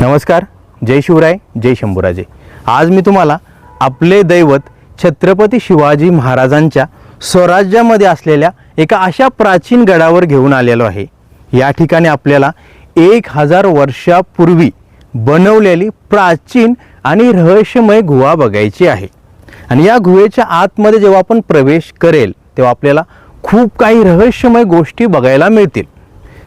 नमस्कार जय शिवराय जय शंभूराजे. आज मी तुम्हाला आपले दैवत छत्रपती शिवाजी महाराजांच्या स्वराज्यामध्ये असलेल्या एका अशा प्राचीन गडावर घेऊन आलेलो आहे. या ठिकाणी आपल्याला एक हजार वर्षापूर्वी बनवलेली प्राचीन आणि रहस्यमय गुहा बघायची आहे. आणि या गुहेच्या आतमध्ये जेव्हा आपण प्रवेश करेल तेव्हा आपल्याला खूप काही रहस्यमय गोष्टी बघायला मिळतील.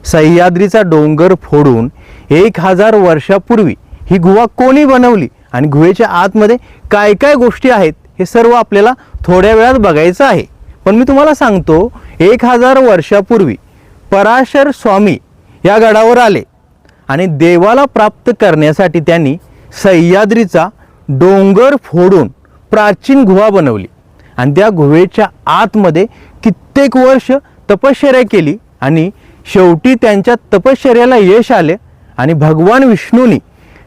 सह्याद्रीचा डोंगर फोडून एक हजार वर्षापूर्वी ही गुहा कोणी बनवली? आणि गुहेच्या आतमध्ये काय काय गोष्टी आहेत? हे सर्व आपल्याला थोड्या वेळात बघायचं आहे. पण मी तुम्हाला सांगतो एक हजार वर्षापूर्वी पराशर स्वामी या गडावर आले आणि देवाला प्राप्त करण्यासाठी त्यांनी सह्याद्रीचा डोंगर फोडून प्राचीन गुहा बनवली. आणि त्या गुहेच्या आतमध्ये कित्येक वर्ष तपश्चर्या केली आणि शेवटी त्यांच्या तपश्चर्याला यश आले आणि भगवान विष्णूंनी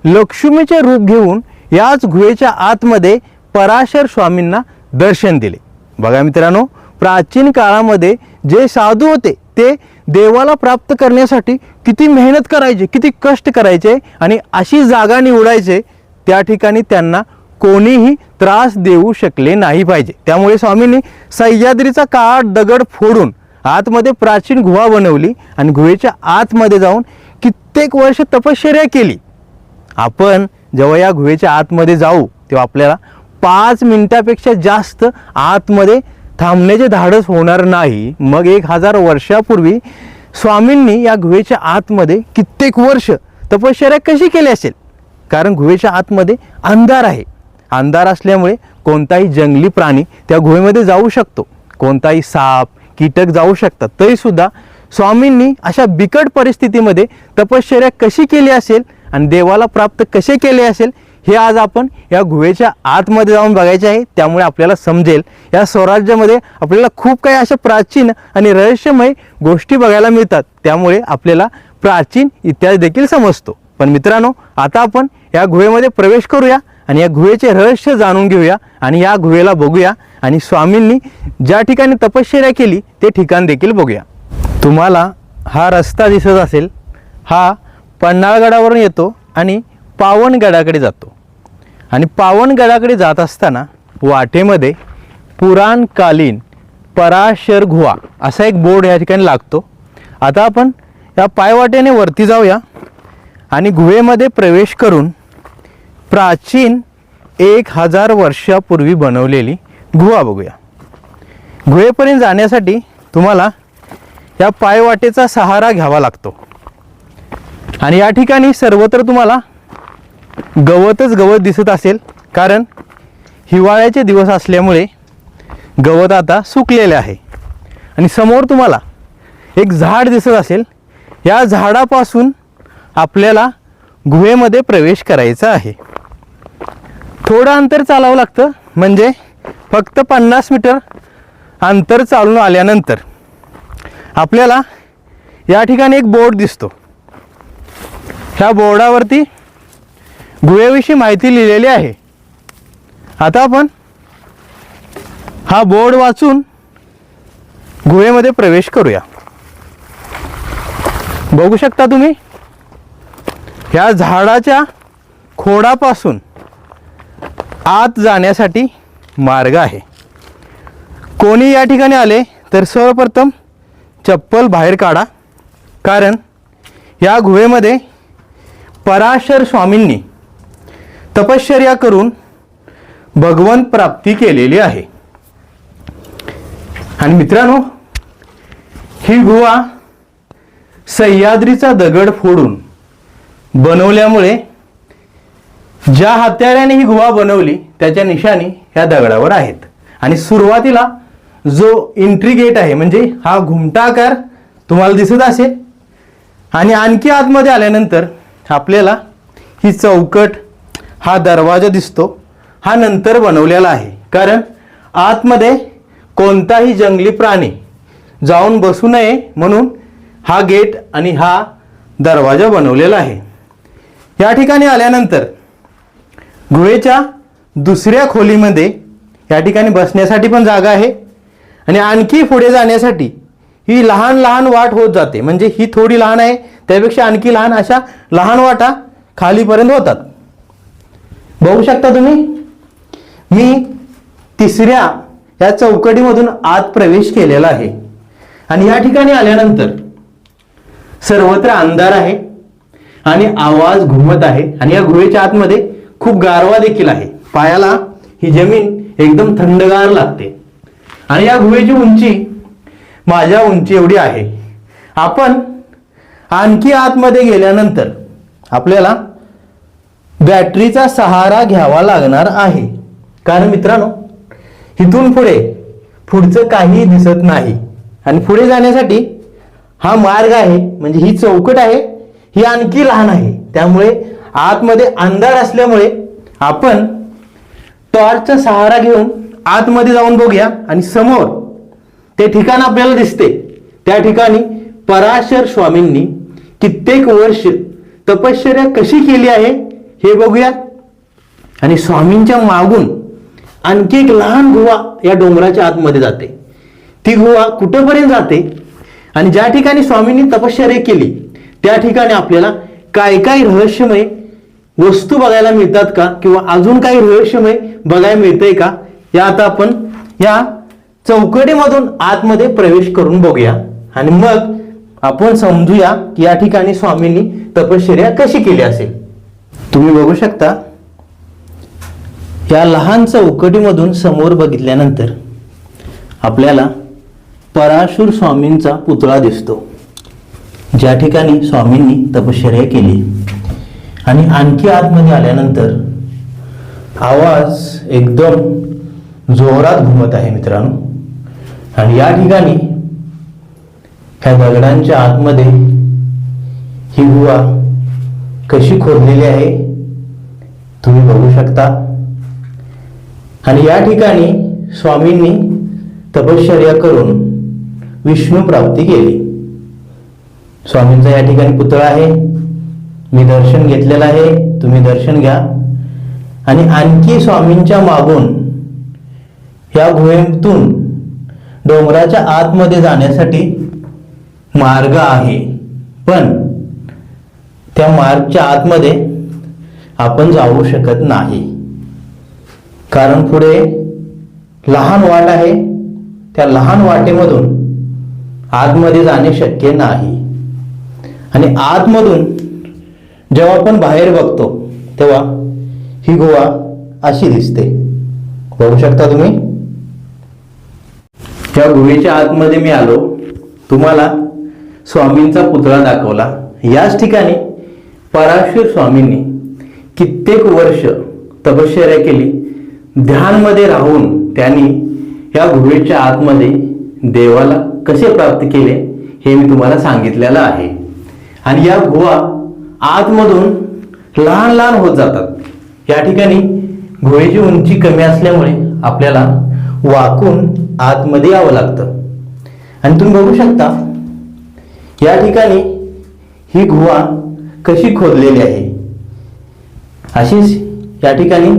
लक्ष्मीचे रूप घेऊन याच गुहेच्या आतमध्ये पराशर स्वामींना दर्शन दिले. बघा मित्रांनो प्राचीन काळामध्ये जे साधू होते ते देवाला प्राप्त करण्यासाठी किती मेहनत करायचे किती कष्ट करायचे आणि अशी जागा निवडायचे त्या ठिकाणी त्यांना कोणीही त्रास देऊ शकले नाही पाहिजे. त्यामुळे स्वामींनी सह्याद्रीचा काळ दगड फोडून आतमध्ये प्राचीन गुहा बनवली आणि गुहेच्या आतमध्ये जाऊन कित्येक वर्ष तपश्चर्या केली. आपण जेव्हा या गुहेच्या आतमध्ये जाऊ तेव्हा आपल्याला पाच मिनिटापेक्षा जास्त आतमध्ये थांबण्याचे धाडस होणार नाही. मग एक हजार वर्षापूर्वी स्वामींनी या गुहेच्या आतमध्ये कित्येक वर्ष तपश्चर्या कशी केली असेल? कारण गुहेच्या आतमध्ये अंधार आहे. अंधार असल्यामुळे कोणताही जंगली प्राणी त्या गुहेमध्ये जाऊ शकतो. कोणताही साप कीटक जाऊ शकतात. तरीसुद्धा स्वामींनी अशा बिकट परिस्थितीमध्ये तपश्चर्या कशी केली असेल आणि देवाला प्राप्त कसे केले असेल हे आज आपण या गुहेच्या आतमध्ये जाऊन बघायचे आहे. त्यामुळे आपल्याला समजेल. या स्वराज्यामध्ये आपल्याला खूप काही अशा प्राचीन आणि रहस्यमय गोष्टी बघायला मिळतात. त्यामुळे आपल्याला प्राचीन इतिहास देखील समजतो. पण मित्रांनो आता आपण या गुहेमध्ये प्रवेश करूया आणि या गुहेचे रहस्य जाणून घेऊया आणि या गुहेला बघूया. आणि स्वामींनी ज्या ठिकाणी तपश्चर्या केली ते ठिकाण देखील बघूया. तुम्हाला हा रस्ता दिसत असेल हा पन्हाळगडावरून येतो आणि पावनगडाकडे जातो. आणि पावनगडाकडे जात असताना वाटेमध्ये पुराणकालीन पराशर गुहा असा एक बोर्ड या ठिकाणी लागतो. आता आपण या पायवाटेने वरती जाऊया आणि गुहेमध्ये प्रवेश करून प्राचीन एक हजार वर्षापूर्वी बनवलेली गुहा बघूया. गुहेपर्यंत जाण्यासाठी तुम्हाला या पायवाटेचा सहारा घ्यावा लागतो. आणि या ठिकाणी सर्वत्र तुम्हाला गवतच गवत दिसत असेल कारण हिवाळ्याचे दिवस असल्यामुळे गवत आता सुकलेले आहे. आणि समोर तुम्हाला एक झाड दिसत असेल या झाडापासून आपल्याला गुहेमध्ये प्रवेश करायचा आहे. थोडं अंतर चालावं लागतं म्हणजे फक्त पन्नास मीटर अंतर चालून आल्यानंतर आपल्याला या ठिकाणी एक बोर्ड दिसतो. ह्या बोर्डावरती गुहेविषयी माहिती लिहिलेली आहे. आता आपण हा बोर्ड वाचून गुहेमध्ये प्रवेश करूया. बघू शकता तुम्ही ह्या झाडाच्या खोडापासून आत जाण्यासाठी मार्ग आहे. कोणी या ठिकाणी आले तर सर्वप्रथम चप्पल बाहेर काढा. कारण या गुहेमध्ये पराशर स्वामींनी तपश्चर्या करून भगवंत प्राप्ती केलेली आहे. आणि मित्रांनो ही गुहा सह्याद्रीचा दगड फोडून बनवल्यामुळे ज्या हत्याराने ही गुहा बनवली त्याच्या निशाणी ह्या दगडावर आहेत. आणि सुरुवातीला जो इंट्रीगेट आहे म्हणजे हा घुमटा आकार तुम्हाला दिसत असेल. आणि आणखी आतमध्ये आल्यानंतर आपल्याला ही चौकट हा दरवाजा दिसतो हा नंतर बनवलेला आहे. कारण आतमध्ये कोणताही जंगली प्राणी जाऊन बसू नये म्हणून हा गेट आणि हा दरवाजा बनवलेला आहे. या ठिकाणी आल्यानंतर गुहेच्या दुसऱ्या खोलीमध्ये या ठिकाणी बसण्यासाठी पण जागा आहे. आणि आणखी पुढे जाण्यासाठी ही लहान लहान वाट होत जाते. म्हणजे ही थोडी लहान आहे त्यापेक्षा आणखी लहान अशा लहान वाटा खालीपर्यंत होतात. बघू शकता तुम्ही? मी तिसऱ्या या चौकटीमधून आत प्रवेश केलेला आहे. आणि या ठिकाणी आल्यानंतर सर्वत्र अंधार आहे आणि आवाज घुमत आहे. आणि या गुहेच्या आतमध्ये खूप गारवा देखील आहे. पायाला ही जमीन एकदम थंडगार लागते. आणि या गुहेची उंची माझ्या उंची एवढी आहे. आपण आणखी आतमध्ये गेल्यानंतर आपल्याला बॅटरीचा सहारा घ्यावा लागणार आहे. कारण मित्रांनो इथून पुढे पुढचं काही दिसत नाही. आणि पुढे जाण्यासाठी हा मार्ग आहे म्हणजे ही चौकट आहे ही आणखी लहान आहे. त्यामुळे आतमध्ये अंधार असल्यामुळे आपण टॉर्चचा सहारा घेऊन आतमध्ये जाऊन बघूया. आणि समोर ते ठिकाण आपल्याला दिसते. त्या ठिकाणी पराशर स्वामींनी कित्येक वर्ष तपश्चर्या कशी केली आहे हे बघूया. आणि स्वामींच्या मागून आणखी एक लहान गुहा या डोंगराच्या आतमध्ये जाते. ती गुहा कुठंपर्यंत जाते? आणि ज्या ठिकाणी स्वामींनी तपश्चर्या केली त्या ठिकाणी आपल्याला काय काय रहस्यमय वस्तू बघायला मिळतात का? किंवा अजून काही रहस्यमय बघायला मिळतंय का? या आता आपण या चौकटीमधून आतमध्ये प्रवेश करून बघूया. आणि मग आपण समजूया की या ठिकाणी स्वामींनी तपश्चर्या कशी केली असेल. तुम्ही बघू शकता या लहान चौकटीमधून समोर बघितल्यानंतर आपल्याला पराशूर स्वामींचा पुतळा दिसतो ज्या ठिकाणी स्वामींनी तपश्चर्या केली. आणि आणखी आतमध्ये आल्यानंतर आवाज एकदम जोरात घुमत आहे मित्रांनो. आणि या ठिकाणी ह्या दगडांच्या आतमध्ये ही गुहा कशी खोदलेली आहे तुम्ही बघू शकता. आणि या ठिकाणी स्वामींनी तपश्चर्या करून विष्णू प्राप्ती केली. स्वामींचा या ठिकाणी पुतळा आहे. मी दर्शन घेतलेलं आहे. तुम्ही दर्शन घ्या. आणि आणखी स्वामींच्या मागून या गुहेतून डोंगराच्या आतमध्ये जाण्यासाठी मार्ग आहे. पण त्या मार्गच्या आतमध्ये आपण जाऊ शकत नाही. कारण पुढे लहान वाट आहे. त्या लहान वाटेमधून आतमध्ये जाणे शक्य नाही. आणि आतमधून जेव्हा आपण बाहेर बघतो तेव्हा ही गोवा अशी दिसते. बघू शकता तुम्ही? त्या गुहेच्या आतमध्ये मी आलो तुम्हाला स्वामींचा पुतळा दाखवला. याच ठिकाणी पराशर स्वामींनी कित्येक वर्ष तपश्चर्या केली. ध्यानमध्ये राहून त्यांनी या गुहेच्या आतमध्ये देवाला कसे प्राप्त केले हे मी तुम्हाला सांगितलेलं आहे. आणि या गुहा आतमधून लहान लहान होत जातात. या ठिकाणी गुहेची उंची कमी असल्यामुळे आपल्याला वाकून आतमध्ये यावं लागतं. आणि तुम्ही बघू शकता या ठिकाणी ही गुहा कशी खोदलेली आहे. अशीच या ठिकाणी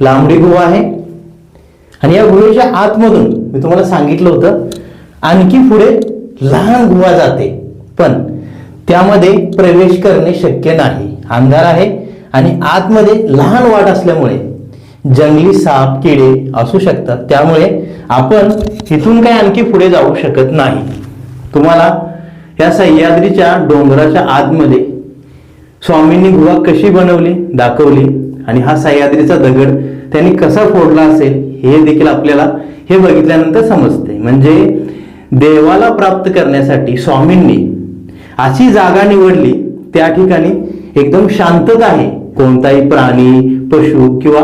लांबडी गुहा आहे. आणि या गुहेच्या आतमधून मी तुम्हाला सांगितलं होतं आणखी पुढे लहान गुहा जाते. पण त्यामध्ये प्रवेश करणे शक्य नाही. अंधार आहे आणि आतमध्ये लहान वाट असल्यामुळे जंगली साप किडे असू शकतात. त्यामुळे आपण इथून काही आणखी पुढे जाऊ शकत नाही. तुम्हाला या सह्याद्रीच्या डोंगराच्या आतमध्ये स्वामींनी गुहा कशी बनवली दाखवली आणि हा सह्याद्रीचा दगड त्यांनी कसा फोडला असेल हे देखील आपल्याला हे बघितल्यानंतर समजते. म्हणजे देवाला प्राप्त करण्यासाठी स्वामींनी अशी जागा निवडली त्या ठिकाणी एकदम शांतता आहे. कोणताही प्राणी पशु किंवा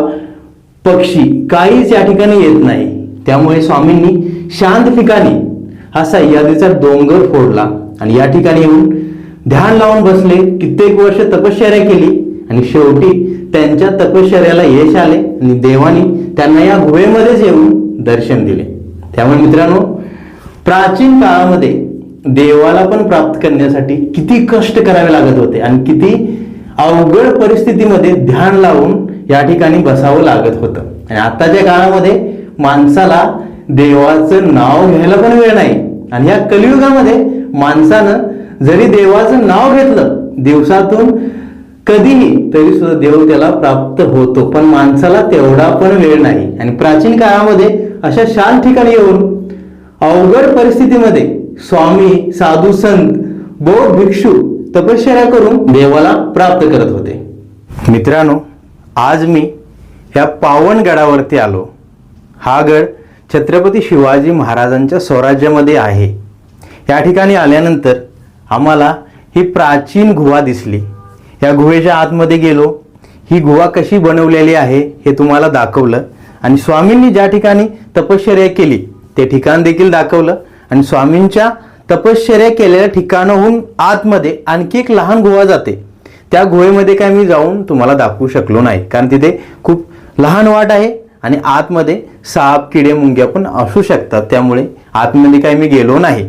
पक्षी काहीच या ठिकाणी येत नाही. त्यामुळे स्वामींनी शांत ठिकाणी हा सह्याद्रीचा डोंगर फोडला आणि या ठिकाणी येऊन ध्यान लावून बसले. कित्येक वर्ष तपश्चर्या केली आणि शेवटी त्यांच्या तपश्चर्याला यश आले आणि देवानी त्यांना या गुहेमध्येच येऊन दर्शन दिले. त्यामुळे मित्रांनो प्राचीन काळामध्ये देवाला पण प्राप्त करण्यासाठी किती कष्ट करावे लागत होते आणि किती अवघड परिस्थितीमध्ये ध्यान लावून या ठिकाणी बसावं लागत होतं. आणि आताच्या काळामध्ये माणसाला देवाचं नाव घ्यायला पण वेळ नाही. आणि या कलियुगामध्ये माणसानं जरी देवाचं नाव घेतलं दिवसातून कधीही तरी सुद्धा देव त्याला प्राप्त होतो पण माणसाला तेवढा पण वेळ नाही. आणि प्राचीन काळामध्ये अशा शांत ठिकाणी येऊन अवघड परिस्थितीमध्ये स्वामी साधू संत बौद्ध भिक्षू तपश्चर्या करून देवाला प्राप्त करत होते. मित्रांनो आज मी ह्या पावन गडावरती आलो. हा गड छत्रपती शिवाजी महाराजांच्या स्वराज्यामध्ये आहे. या ठिकाणी आल्यानंतर आम्हाला ही प्राचीन गुहा दिसली. या गुहेच्या आतमध्ये गेलो. ही गुहा कशी बनवलेली आहे हे तुम्हाला दाखवलं आणि स्वामींनी ज्या ठिकाणी तपश्चर्या केली ते ठिकाण देखील दाखवलं आणि स्वामींच्या तपश्चर्या केलेल्या ठिकाणाहून आतमध्ये आणखी एक लहान गुहा जाते. त्या गुहेमध्ये काय मी जाऊन तुम्हाला दाखवू शकलो नाही. कारण तिथे खूप लहान वाट आहे आणि आतमध्ये साप किडे मुंग्या पण असू शकतात. त्यामुळे आतमध्ये काय मी गेलो नाही.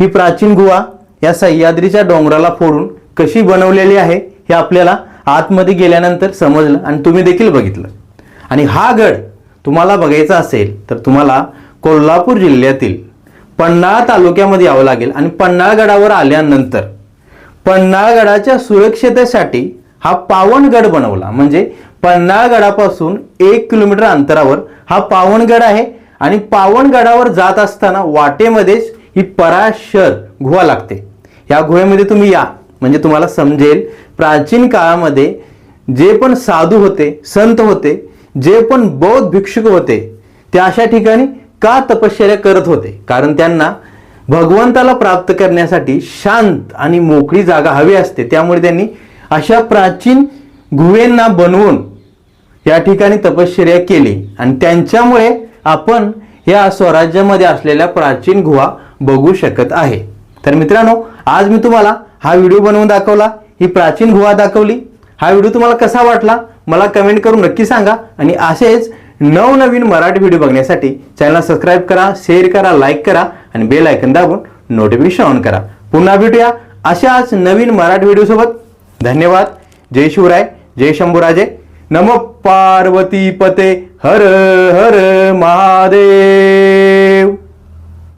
ही प्राचीन गुहा या सह्याद्रीच्या डोंगराला फोडून कशी बनवलेली आहे हे आपल्याला आतमध्ये गेल्यानंतर समजलं आणि तुम्ही देखील बघितलं. आणि हा गड तुम्हाला बघायचा असेल तर तुम्हाला कोल्हापूर जिल्ह्यातील पन्हाळा तालुक्यामध्ये यावं लागेल. आणि पन्हाळ गडावर आल्यानंतर पन्हाळगडाच्या सुरक्षितेसाठी हा पावनगड बनवला. म्हणजे पन्हाळगडापासून एक किलोमीटर अंतरावर हा पावनगड आहे आणि पावनगडावर जात असताना वाटेमध्येच ही पराशर गुहा लागते. या गुहेमध्ये तुम्ही या. म्हणजे तुम्हाला समजेल प्राचीन काळामध्ये जे पण साधू होते संत होते जे पण बौद्ध भिक्षुक होते ते अशा ठिकाणी का तपश्चर्या करत होते? कारण त्यांना भगवंताला प्राप्त करण्यासाठी शांत आणि मोकळी जागा हवी असते. त्यामुळे त्यांनी अशा प्राचीन गुहेंना बनवून या ठिकाणी तपश्चर्या केली. आणि त्यांच्यामुळे आपण या स्वराज्यामध्ये असलेल्या प्राचीन गुहा बघू शकत आहे. तर मित्रांनो आज मी तुम्हाला हा व्हिडिओ बनवून दाखवला ही प्राचीन गुहा दाखवली. हा व्हिडिओ तुम्हाला कसा वाटला मला कमेंट करून नक्की सांगा. आणि असेच नवनवीन मराठी व्हिडिओ बघण्यासाठी चॅनलला सबस्क्राईब करा शेअर करा लाईक करा. आणि बेल आयकन दाबून नोटिफिकेशन ऑन करा. पुन्हा भेटूया अशाच नवीन मराठी व्हिडिओसोबत धन्यवाद. जय शिवराय. जय शंभूराजे. नम पार्वती पते. हर हर महादेव.